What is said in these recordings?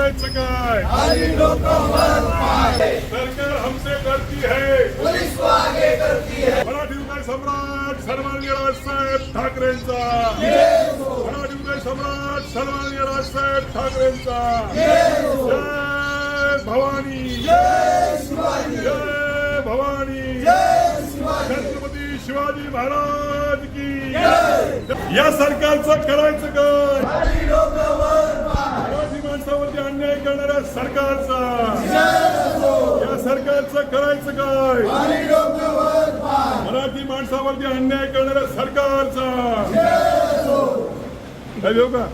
करायचं काय? सरकार हमसे डरती है. मराठी उदय सम्राट सन्माननीय राजसाहेब ठाकरेंचा. मराठी उदय सम्राट सन्माननीय राजसाहेब ठाकरेंचा. जय भवानी. जय भवानी. छत्रपती शिवाजी महाराज की. या सरकारचं करायचं काय? माणसावरती करणाऱ्या सरकारचा. या सरकारचं करायचं काय? मराठी माणसावरती अन्याय करणाऱ्या सरकारचा. काय देऊ का?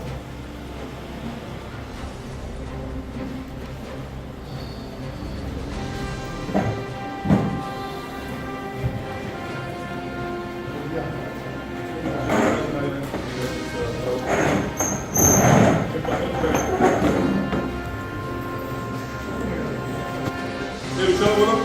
हे बोला.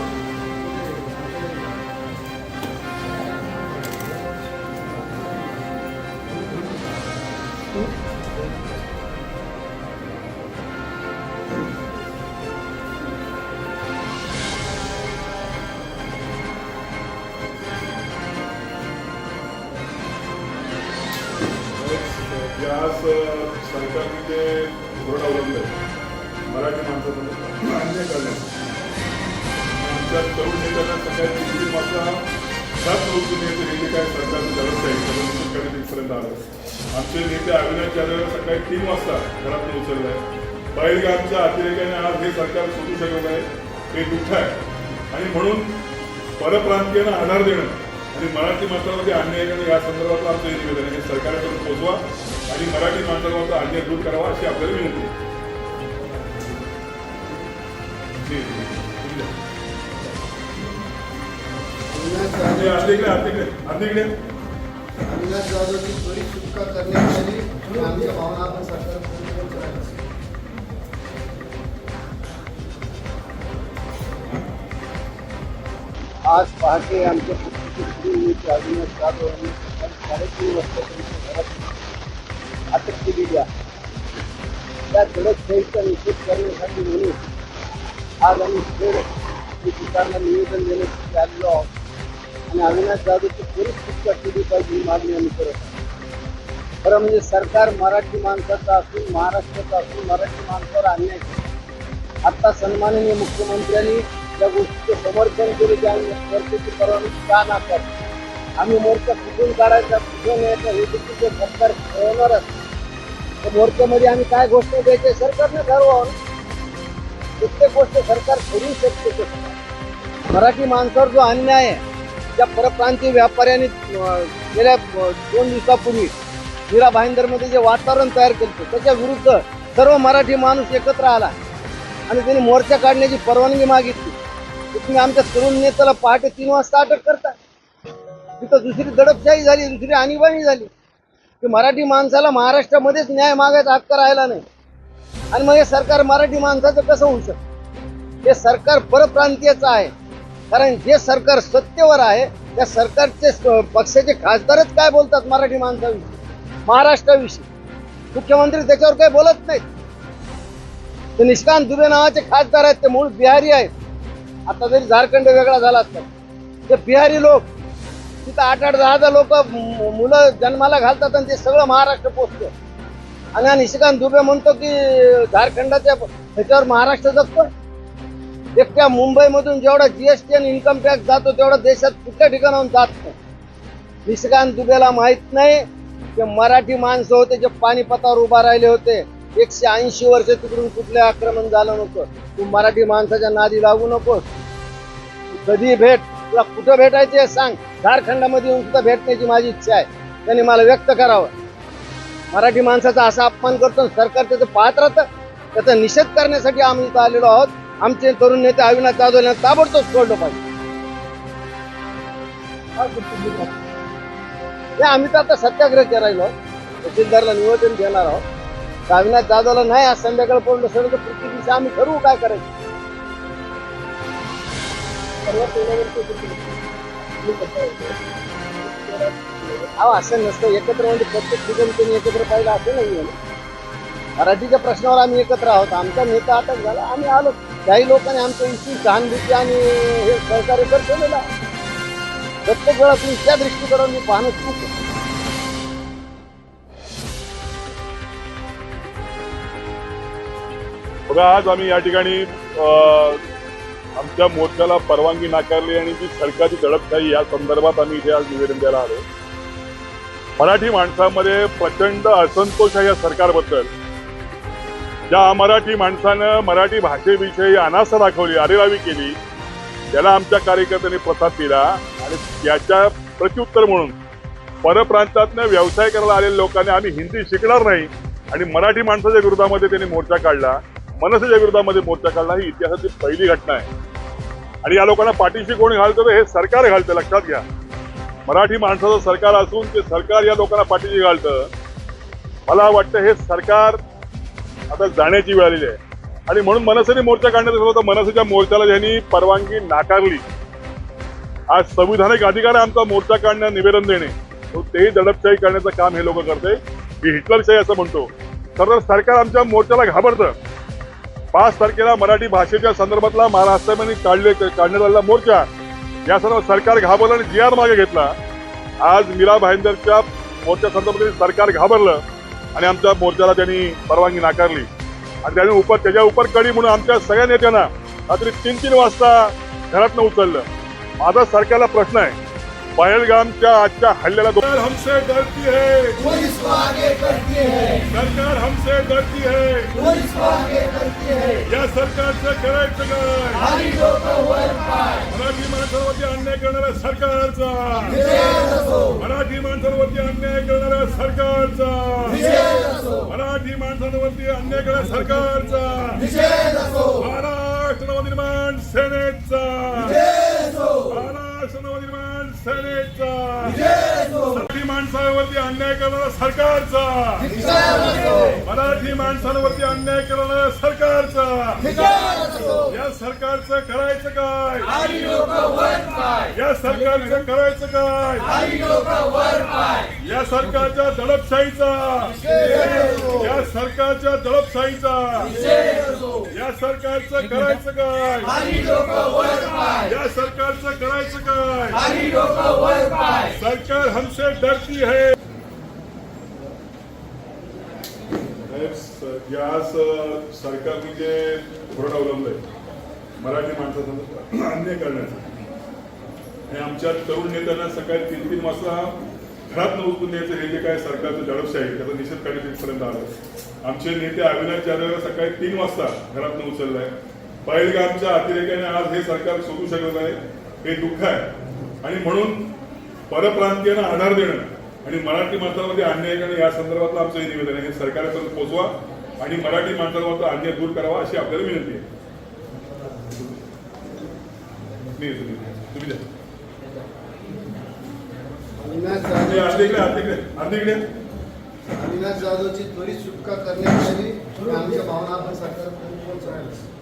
यास सरकारने जे धोरण अवलंबलं मराठी माणसाचं अन्याय करण्याचं आमच्या तरुण नेत्यांना सगळ्यात तीन वाजता सात येते नेते काय सरकारचं जवळ आहे सरकारी तिथपर्यंत आलं. आमचे नेते अविनाश यादव सकाळी तीन वाजता घरातून उचललं. आहे बाहेरगावच्या अतिरेकाने आज हे सरकार सोडू शकत आहे. हे दुःख आहे. आणि म्हणून परप्रांतीयांना आधार देणं आणि मराठी माणसामध्ये अन्याय करणं या संदर्भातलं आमचं हे निवेदन आहे. सरकारकडून पोचवा आणि मराठी माणसांवरचा अन्याय दूर करावा अशी आपल्याला विनंती आहे. अविनाश जाधवची त्वरित सुटका आणि आमच्या भावना आपण. आज पहाटे आमच्या पुस्तकी अविनाश जाधव यांनी साडेतीन वाजता त्यांच्या घरात अटक केलेली आहे. त्या दडपशाहीचा निषेध करण्यासाठी म्हणून आज आम्ही खेळ ठिकाणला निवेदन देण्यासाठी आलेलो आहोत. आणि अविनाश जाधवची त्वरित सुटका केली पाहिजे ही मागणी आम्ही करत आहोत. खरं म्हणजे सरकार मराठी माणसाचं असून महाराष्ट्राचं असून मराठी माणसावर अन्याय आत्ता सन्माननीय मुख्यमंत्र्यांनी त्या गोष्टीचं समर्थन केले की आम्ही मोर्चाची परवानगी का नाकारतो आम्ही मोर्चा कुठून काढायचा कुठून यायचा हे देखील ते सरकार ठरवणारच तर मोर्चामध्ये आम्ही काय घोषणा द्यायचे सरकारने ठरवावं प्रत्येक गोष्ट सरकार करू शकते मराठी माणसावर जो अन्याय आहे त्या परप्रांतीय व्यापाऱ्यांनी गेल्या दोन दिवसापूर्वी हिरा भाईंदरमध्ये जे वातावरण तयार केलं होतं, त्याच्या विरुद्ध सर्व मराठी माणूस एकत्र आला. आणि त्यांनी मोर्चा काढण्याची परवानगी मागितली. तुम्ही आमच्या तरुण नेत्याला पहाटे तीन वाजता अटक करता तिथं दुसरी दडपशाही झाली दुसरी आणीबाणी झाली. की मराठी माणसाला महाराष्ट्रामध्येच न्याय मागायचा हक्क राहिला नाही. आणि मग हे सरकार मराठी माणसाचं कसं होऊ शकतं? हे सरकार परप्रांतीयचं आहे. कारण जे सरकार सत्तेवर आहे त्या सरकारचे पक्षाचे खासदारच काय बोलतात मराठी माणसाविषयी? महाराष्ट्राविषयी. मुख्यमंत्री त्याच्यावर काही बोलत नाहीत. ते निष्कांत दुबे नावाचे खासदार आहेत ते मूळ बिहारी आहेत. आता जरी झारखंड वेगळा झाला असता ते बिहारी लोक तिथं आठ आठ दहा दहा लोक मुलं जन्माला घालतात आणि ते सगळं महाराष्ट्र पोचतं. आणि हा निशिकांत दुबे म्हणतो की झारखंडाच्या ह्याच्यावर महाराष्ट्र जगतो? एकट्या मुंबईमधून जेवढा जीएसटी आणि इन्कम टॅक्स जातो तेवढा देशात कुठल्या ठिकाणाहून जात नाही. निशिकांत दुबेला माहीत नाही ते मराठी माणसं होते जे पानिपतावर उभा राहिले होते. एकशे ऐंशी वर्ष तिकडून कुठले आक्रमण झालं नव्हतं. तू मराठी माणसाच्या नादी लागू नकोस. कधी भेट तुला कुठं भेटायचे आहे सांग. झारखंडामध्ये येऊन सुद्धा भेटण्याची माझी इच्छा आहे. त्यांनी मला व्यक्त करावं. मराठी माणसाचा असा अपमान करतो आणि सरकार त्याचं पाहत राहतं त्याचा निषेध करण्यासाठी आम्ही इथं आलेलो आहोत. आमचे तरुण नेते अविनाश जाधव यांना ताबडतोब सोडलं पाहिजे. आम्ही तर आता सत्याग्रह करायलो. तहसीलदारला निवेदन देणार आहोत. तर अविनाश जाधवला नाही आज संध्याकाळ पडलं सगळं तर प्रत्येक दिवशी आम्ही ठरवू काय करायचं. अहो असं नसतं. एकत्र म्हणजे प्रत्येक ठिकाणी त्यांनी एकत्र पाहिलं असं नाही आहे मराठीच्या प्रश्नावर आम्ही एकत्र आहोत. आमचा नेता अटक झाला. आम्ही आलो काही लोकांनी आमच्या इतकी सहानुभूती आणि हे सहकार्य दर्शवलेलं आहे. प्रत्येक वेळा तुम्ही त्या दृष्टिकोनाने मी पाहणं चूक आहे. बघा आज आम्ही या ठिकाणी आमच्या मोर्चाला परवानगी नाकारली आणि जी सरकारची दडपशाही या संदर्भात आम्ही इथे आज निवेदन द्यायला आलो. मराठी माणसामध्ये प्रचंड असंतोष आहे या सरकारबद्दल. ज्या मराठी माणसानं मराठी भाषेविषयी अनासा दाखवली अरेरावी केली त्याला आमच्या कार्यकर्त्यांनी प्रसाद दिला आणि त्याच्या प्रत्युत्तर म्हणून परप्रांतातनं व्यवसाय करायला आलेल्या लोकांनी आम्ही हिंदी शिकणार नाही आणि मराठी माणसाच्या विरोधामध्ये त्यांनी मोर्चा काढला. मनसेच्या विरोधामध्ये मोर्चा काढला ही इतिहासाची पहिली घटना आहे. आणि या लोकांना पाठीशी कोणी घालतं तर हे सरकार घालतं लक्षात घ्या. मराठी माणसाचं सरकार असून ते सरकार या लोकांना पाठीशी घालतं. मला वाटतं हे सरकार आता जाण्याची वेळ आलेली आहे. आणि म्हणून मनसेने मोर्चा काढण्यात आला होता. मनसेच्या मोर्चाला ज्यांनी परवानगी नाकारली आज संविधानिक अधिकार आहे आमचा मोर्चा काढण्यास निवेदन देणे. तेही दडपशाही करण्याचं काम हे लोक करते. मी हिटलरशाही असं म्हणतो. तर सरकार आमच्या मोर्चाला घाबरतं. पाच तारखेला मराठी भाषेच्या संदर्भातला महाराष्ट्रामध्ये काढले काढण्यात आलेला मोर्चा. या सर्व सरकार घाबरलं आणि जी आर मागे घेतला. आज मीरा भाईंदरच्या मोर्चा संदर्भात सरकार घाबरलं. आणि आमच्या मोर्चाला त्यांनी परवानगी नाकारली. आणि त्याने उपर त्याच्या उपर कडी म्हणून आमच्या सगळ्या नेत्यांना रात्री तीन तीन वाजता घरातनं उचललं. माझा सरकारला प्रश्न आहे. पहलगामच्या आजच्या हल्ल्याला सरकार हमसे डरती है। वो इसको आगे करती है। सरकार हमसे डरती है। वो इसको आगे करती है। या सरकारचं करायचं काय खाली डोकं वर पाय मराठी माणसावरती अन्याय करणाऱ्या सरकारचा। विजय असो। मराठी माणसांवरती अन्याय करणाऱ्या सरकारचा। विजय असो। मराठी माणसांवरती अन्याय करणाऱ्या सरकारचा। माणसांवरती अन्याय करणारा सरकारचा. मराठी माणसांवरती अन्याय करणाऱ्या सरकारचा. या सरकारचं करायचं काय? या सरकारचं करायचं काय? या सरकारच्या दडपशाहीचा. या सरकारच्या दडपशाहीचा. या सरकारचं करायचं काय? या सरकारचं करायचं काय? सरकार हमसे डरती है. या सरकारने जे धोरण अवलंबलंय. मराठी माणसाचा अन्याय करण्याचं. आणि आमच्या तरुण नेत्यांना सकाळी तीन तीन वाजता घरात उचलून द्यायचं हे जे काय? सरकारचं दडपशे त्याचा निषेध करण्यात इथपर्यंत आलं. आमचे नेते अविनाश जाधव सकाळी तीन वाजता घरात उचललाय. बैलगामच्या अतिरेक्याने आज हे सरकार सोडू शकत आहे. हे दुःख आहे. आणि म्हणून परप्रांतीयांना आधार देणं आणि मराठी माणसांमध्ये अन्याय करणं या संदर्भातलं आमचं हे निवेदन आहे. हे सरकारपर्यंत पोहोचवा आणि मराठी माणसांवरचा अन्याय दूर करावा अशी आपल्याला विनंती आहे. तुम्ही अविनाश जाधवची त्वरित सुटका आणि आमच्या भावना आपण सरकारपर्यंत पोहोचवायला